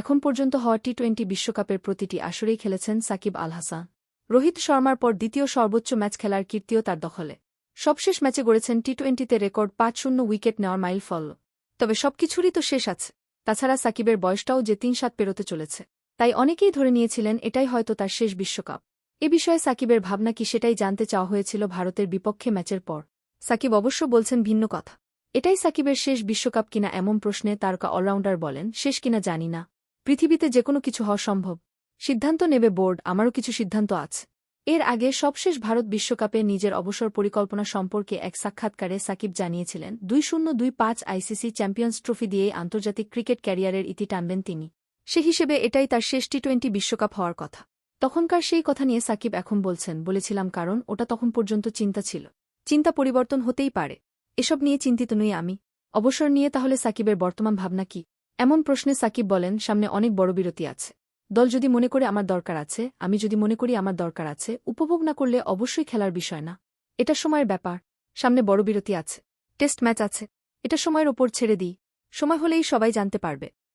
এখন পর্যন্ত হওয়া টি টোয়েন্টি বিশ্বকাপের প্রতিটি আসরেই খেলেছেন সাকিব আল হাসান রোহিত শর্মার পর দ্বিতীয় সর্বোচ্চ ম্যাচ খেলার কীর্তিও তার দখলে। সবশেষ ম্যাচে গড়েছেন টি টোয়েন্টিতে রেকর্ড পাঁচ শূন্য উইকেট নেওয়ার মাইল ফল। তবে সবকিছুরই তো শেষ আছে। তাছাড়া সাকিবের বয়সটাও যে তিন সাত পেরোতে চলেছে। তাই অনেকেই ধরে নিয়েছিলেন এটাই হয়তো তার শেষ বিশ্বকাপ। এ বিষয়ে সাকিবের ভাবনা কি সেটাই জানতে চাওয়া হয়েছিল ভারতের বিপক্ষে ম্যাচের পর। সাকিব অবশ্য বলছেন ভিন্ন কথা। এটাই সাকিবের শেষ বিশ্বকাপ কিনা এমন প্রশ্নে তারকা অলরাউন্ডার বলেন, শেষ কিনা জানি না। পৃথিবীতে যে কোনো কিছু হওয়া সম্ভব। সিদ্ধান্ত নেবে বোর্ড, আমারও কিছু সিদ্ধান্ত আছে। এর আগে সবশেষ ভারত বিশ্বকাপে নিজের অবসর পরিকল্পনা সম্পর্কে এক সাক্ষাৎকারে সাকিব জানিয়েছিলেন, দুই শূন্য দুই পাঁচ আইসিসি চ্যাম্পিয়ন্স ট্রফি দিয়ে আন্তর্জাতিক ক্রিকেট ক্যারিয়ারের ইতি টানবেন তিনি। সে হিসেবে এটাই তার শেষ টি টোয়েন্টি বিশ্বকাপ হওয়ার কথা। তখনকার সেই কথা নিয়ে সাকিব এখন বলছেন, বলেছিলাম কারণ ওটা তখন পর্যন্ত চিন্তা ছিল। চিন্তা পরিবর্তন হতেই পারে। এসব নিয়ে চিন্তিত নই আমি। অবসর নিয়ে তাহলে সাকিবের বর্তমান ভাবনা কি? এমন প্রশ্নে সাকিব বলেন, সামনে অনেক বড় বিরতি আছে। দল যদি মনে করে আমার দরকার আছে, আমি যদি মনে করি আমার দরকার আছে, উপভোগ না করলে অবশ্যই খেলার বিষয় না। এটা সময়ের ব্যাপার। সামনে বড় বিরতি আছে। টেস্ট ম্যাচ আছে। এটা সময়ের ওপর ছেড়ে দিই। সময় হলেই সবাই জানতে পারবে।